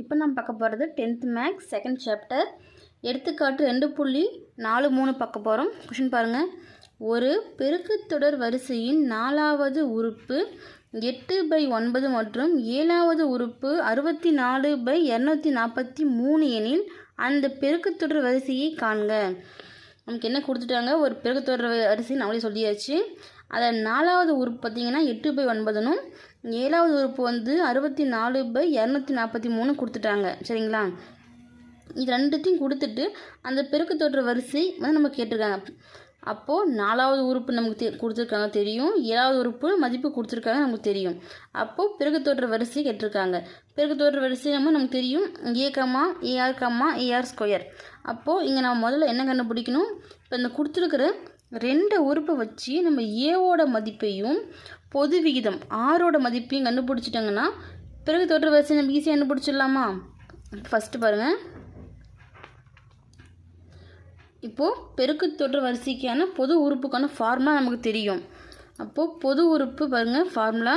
இப்போ நம்ம பார்க்க போகிறது டென்த் மேக்ஸ் செகண்ட் சாப்டர் எடுத்துக்காட்டு ரெண்டு புள்ளி நாலு மூணு பார்க்க போகிறோம். கொஷின் பாருங்கள் ஒரு பெருக்குத்தொடர் வரிசையின் நாலாவது உறுப்பு எட்டு பை ஒன்பது மற்றும் ஏழாவது உறுப்பு அறுபத்தி நாலு பை இரநூத்தி நாற்பத்தி மூணு எனில் அந்த பெருக்குத்தொடர் வரிசையை காண்க. நமக்கு என்ன கொடுத்துட்டாங்க? ஒரு பெருக்குத்தொடர் வரிசை நம்மளே சொல்லியாச்சு. அதில் நாலாவது உறுப்பு பார்த்தீங்கன்னா எட்டு பை ஒன்பதுனும் ஏழாவது உறுப்பு வந்து அறுபத்தி நாலு பை இரநூத்தி நாற்பத்தி மூணு கொடுத்துட்டாங்க. சரிங்களா? இது ரெண்டுத்தையும் கொடுத்துட்டு அந்த பெருக்கு பெருக்குத்தொடர் வரிசை வந்து நம்ம கேட்டிருக்காங்க. அப்போது நாலாவது உறுப்பு நமக்கு தெ கொடுத்துருக்காங்க தெரியும். ஏழாவது உறுப்பு மதிப்பு கொடுத்துருக்காங்க நமக்கு தெரியும். அப்போது பெருக்குத்தொடர் வரிசை கேட்டிருக்காங்க. பெருக்குத்தொடர் வரிசை நம்ம நமக்கு தெரியும். A comma A R comma A R square. அப்போது இங்கே நம்ம முதல்ல என்ன கண்டுபிடிக்கணும்? இப்போ இந்த கொடுத்துருக்கிற ரெண்டு உறுப்பை வச்சு நம்ம ஏவோட மதிப்பையும் பொது விகிதம். ஆரோட மதிப்பையும் கண்டுபிடிச்சிட்டாங்கன்னா பிறகு தொற்று வரிசை நம்ம ஈஸியாக கண்டுபிடிச்சிடலாமா? ஃபஸ்ட்டு பாருங்கள் இப்போது பெருக்கு தொற்று வரிசைக்கான பொது உறுப்புக்கான ஃபார்முலா நமக்கு தெரியும். அப்போது பொது உறுப்பு பாருங்கள் ஃபார்முலா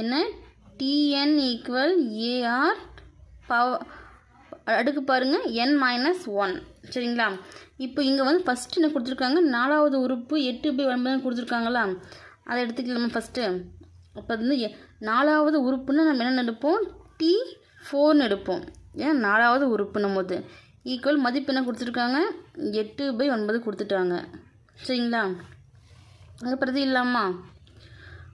என்ன? டிஎன் ஈக்குவல் ஏஆர் பவ அடுக்கு பாருங்கள் என் மைனஸ் ஒன் சரிங்களா? இப்போ இங்கே வந்து ஃபஸ்ட்டு என்ன கொடுத்துருக்காங்க? நாலாவது உறுப்பு எட்டு பை ஒன்பதுன்னு கொடுத்துருக்காங்களா? அதை எடுத்துக்கலாமா ஃபஸ்ட்டு அப்போ வந்து எ- நாலாவது உறுப்புன்னு நம்ம என்னென்ன எடுப்போம்? டி ஃபோர்னு எடுப்போம். ஏன்? நாலாவது உறுப்புன்னும் போது ஈக்குவல் மதிப்பு என்ன கொடுத்துருக்காங்க? எட்டு பை ஒன்பது கொடுத்துட்டாங்க. சரிங்களா? அது பிரதி இல்லாமா?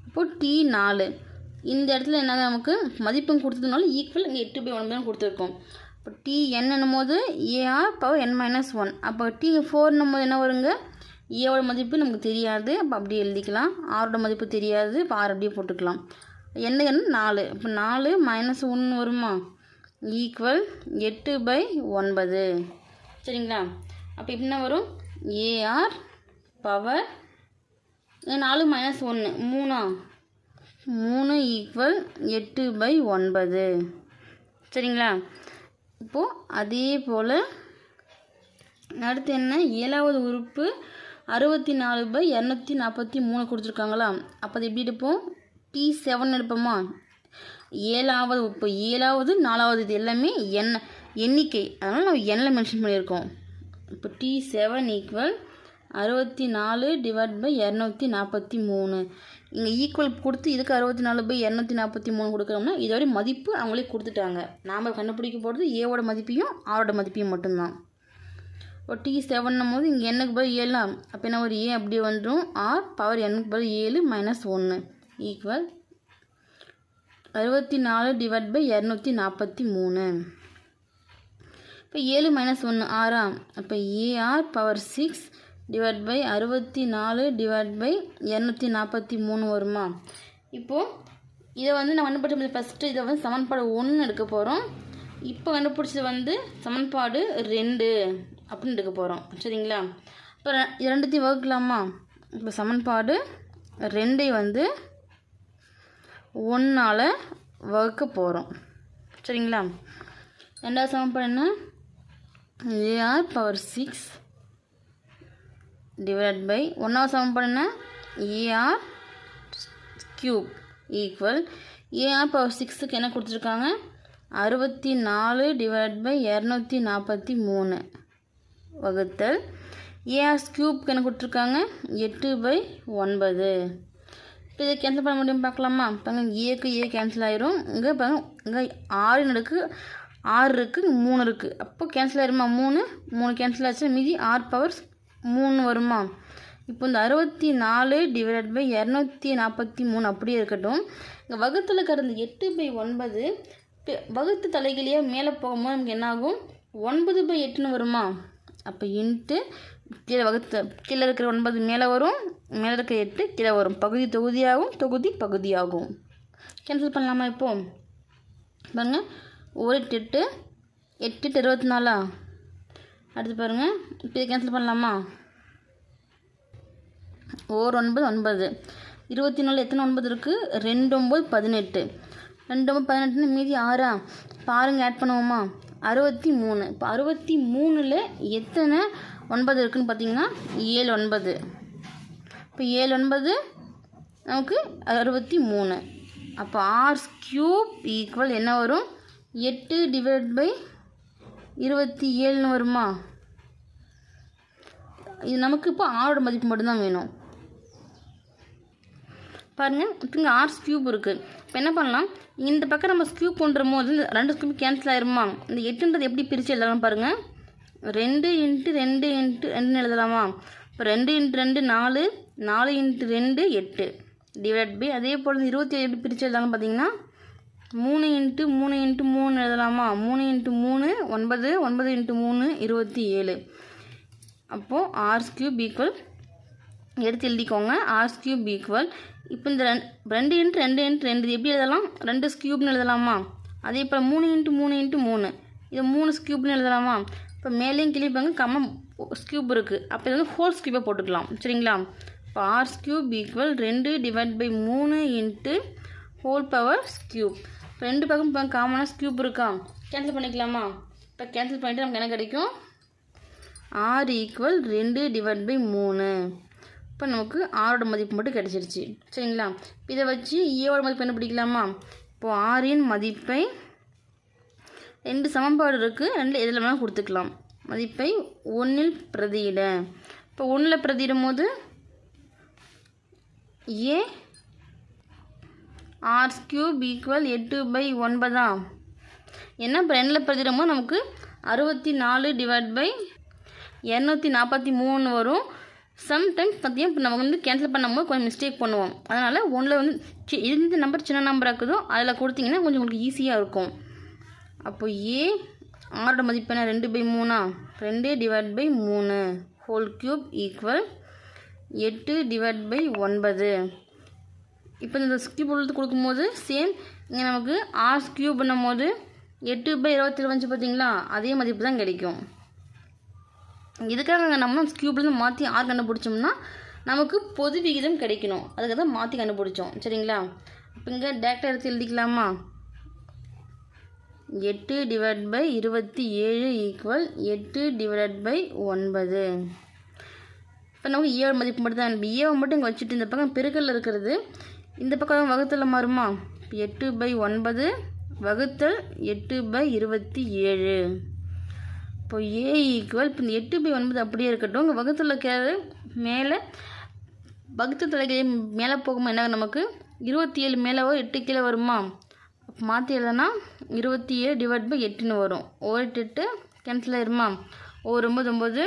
அப்போது டி நாலு. இந்த இடத்துல என்ன நமக்கு மதிப்பெண் கொடுத்ததுனால ஈக்குவல் இங்கே எட்டு பை ஒன்பதுன்னு கொடுத்துருக்கோம். இப்போ டி என்னும் போது A R power N minus one அப்போ டி ஃபோர்னும் போது என்ன வருங்க? ஏவோட மதிப்பு நமக்கு தெரியாது. அப்போ அப்படியே எழுதிக்கலாம். ஆரோட மதிப்பு தெரியாது. இப்போ ஆறு அப்படியே போட்டுக்கலாம். என்ன என்ன நாலு. இப்போ நாலு மைனஸ் ஒன்று வருமா? ஈக்குவல் எட்டு பை ஒன்பது. சரிங்களா? அப்போ என்ன வரும்? ஏஆர் பவர் நாலு மைனஸ் ஒன்று மூணா? மூணு ஈக்குவல் எட்டு பை ஒன்பது. சரிங்களா? இப்போது அதே போல் அடுத்து என்ன? ஏழாவது உறுப்பு அறுபத்தி நாலு பை இரநூத்தி நாற்பத்தி மூணு கொடுத்துருக்காங்களா அப்போ அது எப்படி எடுப்போம்? டி செவன் எடுப்போமா? ஏழாவது இப்போ ஏழாவது நாலாவது இது எல்லாமே எண் எண்ணிக்கை. அதனால் நம்ம எண்ணில் மென்ஷன் பண்ணியிருக்கோம். இப்போ டி செவன் ஈக்குவல் அறுபத்தி நாலு டிவைட் பை இரநூத்தி நாற்பத்தி மூணு இங்கே ஈக்குவல் கொடுத்து இதுக்கு அறுபத்தி நாலு பை இரநூத்தி நாற்பத்தி மூணு கொடுக்குறோம்னா இதோட மதிப்பு அவங்களே கொடுத்துட்டாங்க. நாம் கண்டுபிடிக்க போகிறது ஏவோட மதிப்பையும் ஆரோட மதிப்பையும் மட்டும்தான். இப்போ டி செவன்னும் போது இங்கே எண்ணுக்கு பதில் ஏழு? அப்போ என்ன ஒரு ஏ அப்படியே வந்துடும் ஆர் பவர் எண்ணுக்கு பதில் ஏழு மைனஸ் ஒன்று ஈக்குவல் அறுபத்தி நாலு டிவைட் பை இரநூத்தி நாற்பத்தி மூணு இப்போ ஏழு மைனஸ் ஒன்று ஆறாம் அப்போ A R power six divide by அறுபத்தி நாலு டிவைட் பை இரநூத்தி நாற்பத்தி மூணு வருமா? இப்போது இதை வந்து நான் கண்டுபிடிச்ச ஃபஸ்ட்டு இதை வந்து சமன்பாடு ஒன்று எடுக்க போகிறோம் இப்போ கண்டுபிடிச்சது வந்து சமன்பாடு ரெண்டு அப்படின்னு எடுக்க போகிறோம் சரிங்களா? இப்போ இரண்டுத்தையும் வகுக்கலாமா? இப்போ சமன்பாடு ரெண்டை வந்து ஒன்றால் வகுக்க போகிறோம் சரிங்களா? ரெண்டாவது சமன்பாடு என்ன? A R power six divide by ஒன்றாவது சமன்பாடு என்ன A R cube equal A R power சிக்ஸுக்கு என்ன கொடுத்துருக்காங்க? அறுபத்தி நாலு டிவைட் பை இரநூத்தி நாற்பத்தி மூணு வகுத்தல் ஏஆர் க்யூப்க்கு என்ன கொடுத்துருக்காங்க? எட்டு பை ஒன்பது. இப்போ இதை கேன்சல் பண்ண முடியும் பார்க்கலாமா? பாருங்க ஏக்கு ஏ கேன்சல் ஆயிரும். இங்கே பாருங்க இங்கே ஆறு நடக்கு ஆறு இருக்குது மூணு இருக்குது அப்போ கேன்சல் ஆயிருமா? மூணு. மூணு கேன்சல் ஆச்சு மீதி ஆறு பவர்ஸ் மூணு வருமா? இப்போ இந்த அறுபத்தி நாலு டிவைட் பை இரநூத்தி நாற்பத்தி மூணு அப்படியே இருக்கட்டும். இங்கே வகுத்தில் கடந்த எட்டு பை ஒன்பது. வகுத்து தலைகளையே மேலே போகும்போது நமக்கு என்னாகும்? ஒன்பது பை எட்டுன்னு வருமா? அப்போ இன்ட்டு கீழே வகுத்து கீழே இருக்கிற ஒன்பது மேலே வரும் மேலே இருக்கிற எட்டு கீழே வரும். பகுதி தொகுதியாகும் தொகுதி பகுதியாகும். கேன்சல் பண்ணலாமா இப்போ? பாருங்கள் ஒரு எட்டு எட்டு எட்டு எட்டு இருபத்தி நாலா அடுத்து பாருங்கள் இப்போ கேன்சல் பண்ணலாமா? ஓர் ஒன்பது ஒன்பது. இருபத்தி நாலு எத்தனை ஒன்பது இருக்குது ரெண்டு ஒம்பது பதினெட்டு. ரெண்டு ஒம்பது பதினெட்டுன்னு மீதி ஆறா? பாருங்கள் ஆட் பண்ணுவோமா? அறுபத்தி மூணு இப்போ அறுபத்தி மூணில் எத்தனை ஒன்பது இருக்குதுன்னு பார்த்தீங்கன்னா ஏழு ஒன்பது. இப்போ ஏழு ஒன்பது நமக்கு அறுபத்தி மூணு அப்போ ஆர் க்யூப் ஈக்குவல் என்ன வரும்? எட்டு டிவைட் பை இருபத்தி ஏழுன்னு வருமா? இது நமக்கு இப்போ ஆரோட மதிப்பு மட்டும்தான் வேணும். பாருங்கள் இப்போ இங்கே ஆர்ஸ் க்யூப் இருக்குது இப்போ என்ன பண்ணலாம்? இந்த பக்கம் நம்ம ஸ்கியூப் பண்ணுற போது ரெண்டு ஸ்கியூப் கேன்சல் ஆயிருமா? இந்த எட்டுன்றது எப்படி பிரித்து எழுதலாம் பாருங்கள் ரெண்டு இன்ட்டு ரெண்டு இன்ட்டு ரெண்டுன்னு எழுதலாமா? இப்போ ரெண்டு இன்ட்டு ரெண்டு நாலு நாலு இன்ட்டு ரெண்டு எட்டு. டிவைட் பை அதே போல் இருபத்தி ஏழு எப்படி பிரித்து எழுதலாம் பார்த்தீங்கன்னா மூணு இன்ட்டு மூணு இன்ட்டு மூணு எழுதலாமா? மூணு இன்ட்டு மூணு ஒன்பது ஒன்பது இன்ட்டு மூணு இருபத்தி ஏழு. அப்போது ஆர்ஸ் கியூப் ஈக்குவல் எடுத்து எழுதிக்கோங்க. ஆர்ஸ் கியூப் ஈக்குவல் இப்போ இந்த ரெண்டு ரெண்டு இன்ட்டு ரெண்டு இன்ட்டு ரெண்டு இது எப்படி எழுதலாம்? ரெண்டு ஸ்கியூப்னு எழுதலாமா? அதே இப்போ மூணு இன்ட்டு மூணு இன்ட்டு மூணு. இது மூணு ஸ்கியூப்னு எழுதலாமா? இப்போ மேலேயும் கிளிப்பாங்க கம்ம ஸ்கியூப் இருக்குது அப்போ இது வந்து ஹோல் ஸ்கியூப்பை போட்டுக்கலாம். சரிங்களா? இப்போ ஆர் ஸ்கியூப் ஈக்குவல் ரெண்டு டிவைட் பை மூணு இன்ட்டு ஹோல் பவர் ஸ்கியூப் இப்போ ரெண்டு பக்கம் இப்போ காமனாக ஸ்கியூப் இருக்கா? கேன்சல் பண்ணிக்கலாமா? இப்போ கேன்சல் பண்ணிவிட்டு நமக்கு என்ன கிடைக்கும்? ஆர் ஈக்குவல் ரெண்டு டிவைட் பை மூணு. இப்போ நமக்கு ஆரோட மதிப்பு மட்டும் கிடச்சிருச்சு. சரிங்களா? இதை வச்சு e ஏவோட மதிப்பு என்ன பிடிக்கலாமா இப்போது ஆரின் மதிப்பை ரெண்டு சமன்பாடு இருக்குது ரெண்டு எதில் வேணால் கொடுத்துக்கலாம். மதிப்பை ஒன்றில் பிரதியிட. இப்போ ஒன்றில் பிரதியிடும் போது ஏ ஆர் கியூப் ஈக்குவல் எட்டு பை ஒன்பதா என்ன இப்போ ரெண்டில் பிரதிடமோ நமக்கு அறுபத்தி நாலு டிவைட் பை இரநூத்தி நாற்பத்தி மூணு வரும். சம்டைம்ஸ் பார்த்தீங்கன்னா இப்போ நம்ம வந்து கேன்சல் பண்ணும்போது கொஞ்சம் மிஸ்டேக் பண்ணுவோம். அதனால் ஒன்றில் வந்து சி எந்த நம்பர் சின்ன நம்பர் இருக்குதோ அதில் கொடுத்தீங்கன்னா கொஞ்சம் உங்களுக்கு ஈஸியாக இருக்கும். அப்போ ஏ ஆரோட மதிப்பு என்ன? ரெண்டு பை மூணா? ரெண்டு டிவைட் பை மூணு. ஹோல் க்யூப் ஈக்குவல் எட்டு டிவைட் பை ஒன்பது. இப்போ இந்த ஸ்கியூப் உள்ளது கொடுக்கும்போது சேம் இங்கே நமக்கு ஆர் ஸ்கியூப் பண்ணும்போது எட்டு பை இருபத்தி வந்துச்சு பார்த்தீங்களா? அதே மதிப்பு தான் கிடைக்கும். இதுக்காக நம்ம ஸ்கியூப்லேருந்து மாற்றி ஆர் கண்டுபிடிச்சோம்னா நமக்கு பொது விகிதம் கிடைக்கணும். அதுக்கு தான் மாற்றி கண்டுபிடிச்சோம். சரிங்களா? இப்போ இங்கே டேரக்டாக எடுத்து எழுதிக்கலாமா? எட்டு டிவைட் பை இருபத்தி ஏழு ஈக்குவல் எட்டு டிவைட் பை ஒன்பது. இப்போ நமக்கு e ஏழு மதிப்பு e மட்டும் தான் ஏவை மட்டும் இங்கே வச்சுட்டு இந்த பக்கம் பெருக்கல்ல இருக்கிறது இந்த பக்கம் வகுத்தல் மாறுமா? இப்போ எட்டு பை ஒன்பது வகுத்தல் எட்டு பை இருபத்தி ஏழு. இப்போ ஏ ஈக்குவல் இப்போ இந்த எட்டு பை ஒன்பது அப்படியே இருக்கட்டும். இங்கே வகுத்தில் இருக்கிறது மேலே வகுத்து தலைகளை மேலே போகும்போது என்ன நமக்கு? இருபத்தி ஏழு மேலே எட்டு கீழே வருமா? மாற்றி எழுதுனா இருபத்தி ஏழு டிவைட் பை எட்டுன்னு வரும். ஒரு எட்டு எட்டு கேன்சல் ஆயிருமா? ஒரு ஒம்பது ஒம்பது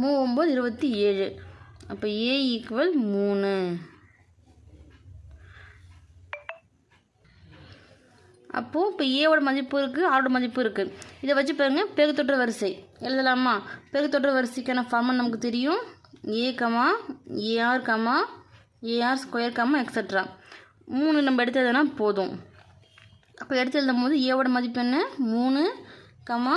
மூ ஒம்பது இருபத்தி ஏழு. அப்போ ஏ ஈக்குவல் மூணு. அப்போது இப்போ ஏவோட மதிப்பு இருக்குது ஆரோட மதிப்பு இருக்குது இதை வச்சு பாருங்க பெருகுத்தொற்ற வரிசை. எழுதலாமா? பெருகுத்தொற்ற வரிசைக்கான ஃபார்மல் நமக்கு தெரியும். A comma AR comma AR square comma extra மூணு நம்ம எடுத்து எழுதுனா போதும். அப்போ எடுத்து எழுதும் போது ஏவோட மதிப்பு என்ன? மூணு கமா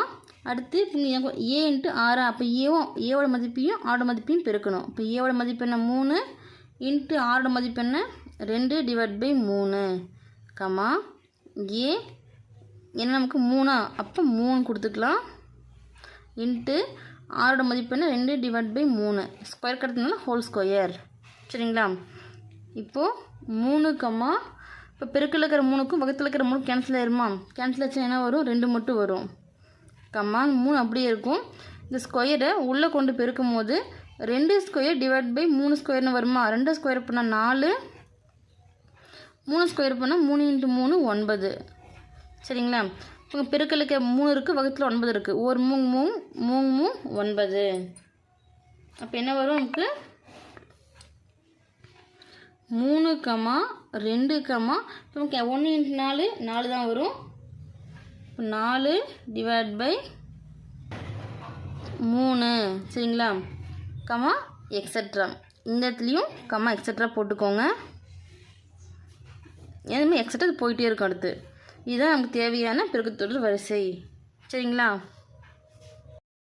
அடுத்து இப்போ ஏ இன்ட்டு ஆறா அப்போ ஏவும் ஏவோட மதிப்பையும் ஆரோட மதிப்பையும் பெருக்கணும். இப்போ ஏவோட மதிப்பு என்ன? மூணு இன்ட்டு ஆரோட மதிப்பு என்ன? ரெண்டு டிவைட் பை மூணு கமா ஏ ஏன்னா நமக்கு மூணா? அப்போ மூணு கொடுத்துக்கலாம். இன்ட்டு ஆறோட மதிப்பு என்ன? ரெண்டு டிவைட் பை மூணு. ஸ்கொயர் கிடைச்சதுனால ஹோல் ஸ்கொயர் சரிங்களா? இப்போது மூணு கம்மா இப்போ பெருக்கில் இருக்கிற மூணுக்கும் வகத்தில் இருக்கிற மூணு கேன்சல் ஆயிருமா? கேன்சல் ஆச்சுன்னா என்ன வரும்? ரெண்டு மட்டும் வரும். கம்மா மூணு அப்படியே இருக்கும். இந்த ஸ்கொயரை உள்ளே கொண்டு பெருக்கும் போது ரெண்டு ஸ்கொயர் டிவைட் பை மூணு ஸ்கொயர்னு வருமா? ரெண்டு ஸ்கொயர் பண்ணால் நாலு. மூணு ஸ்கொயர் பண்ணால் மூணு இன்ட்டு மூணு ஒன்பது. சரிங்களா? இப்போ பெருக்கலுக்கு மூணு இருக்குது வகுத்தில் ஒன்பது இருக்குது ஒரு மூங் மூங் மூங் மூ ஒன்பது. அப்போ என்ன வரும் நமக்கு? மூணு கமா ரெண்டு கமா நமக்கு ஒன்று இன்ட்டு நாலு நாலு தான் வரும். இப்போ நாலு டிவைட் பை மூணு. சரிங்களா? கமா எக்ஸட்ரா இந்த இடத்துலையும் கமா எக்ஸட்ரா போட்டுக்கோங்க. எதுவுமே எக்ஸட்டாக போயிட்டே இருக்கும் அடுத்து. இதுதான் நமக்கு தேவையான பெருக்கத்தொடர் வரிசை. சரிங்களா?